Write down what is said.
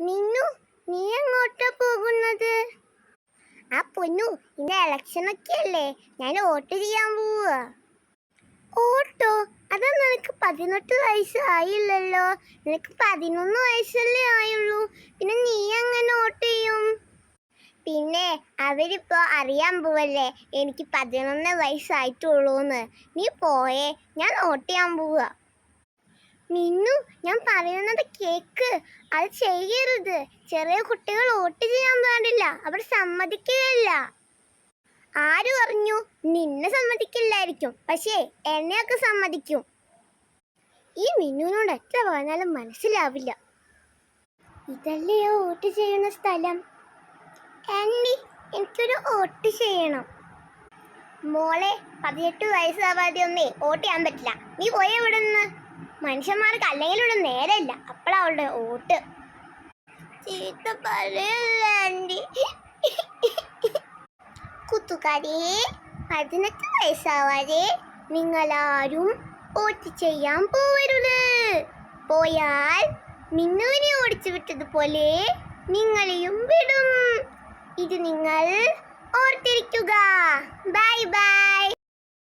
മിന്നു നീ എങ്ങോട്ടാ പോകുന്നത്? ആ പൊന്നു ഇന്ന് ഇലക്ഷനൊക്കെ അല്ലേ ഞാൻ വോട്ട് ചെയ്യാൻ പോവുക ഓട്ടോ? അതാ നിനക്ക് പതിനെട്ട് വയസ്സ് ആയില്ലല്ലോ. നിനക്ക് പതിനൊന്ന് വയസ്സല്ലേ ആയുള്ളൂ. പിന്നെ നീ അങ്ങനെ വോട്ട് ചെയ്യും? പിന്നെ അവരിപ്പോ അറിയാൻ പോവല്ലേ എനിക്ക് പതിനൊന്ന് വയസ്സായിട്ടുള്ളൂന്ന്. നീ പോയേ ഞാൻ വോട്ട് ചെയ്യാൻ പോവുക മിന്നു ഞാൻ പറയുന്നത് കേക്ക്. അത് ചെയ്യരുത്. ചെറിയ കുട്ടികൾ വോട്ട് ചെയ്യാൻ പാടില്ല. അവർ സമ്മതിക്കുകയില്ല. ആര് പറഞ്ഞു നിന്നെ സമ്മതിക്കില്ലായിരിക്കും. പക്ഷേ എന്നെയൊക്കെ സമ്മതിക്കും. ഈ മിന്നുവിനോട് എത്ര പറഞ്ഞാലും മനസ്സിലാവില്ല. ഇതല്ലയോ വോട്ട് ചെയ്യുന്ന സ്ഥലം? ആൻഡി എനിക്കൊരു വോട്ട് ചെയ്യണം. മോളെ പതിനെട്ട് വയസ്സാവാതെ ഒന്നേ വോട്ട് ചെയ്യാൻ പറ്റില്ല. നീ പോയ ഇവിടെ നിന്ന് മനുഷ്യന്മാർക്ക് അല്ലെങ്കിൽ ഇവിടെ നേരമില്ല അപ്പോഴാ അവളുടെ വോട്ട് ചീത്ത പറയല്ല കുത്തുകാരെ പതിനെട്ട് വയസ്സാവാതെ നിങ്ങളാരും ഓട്ട് ചെയ്യാൻ പോവരുത്. പോയാൽ മിന്നുവിനെ ഓടിച്ചു വിട്ടതുപോലെ നിങ്ങളെയും വിടും. ഇത് നിങ്ങൾ ഓർത്തിരിക്കുക. Bye bye.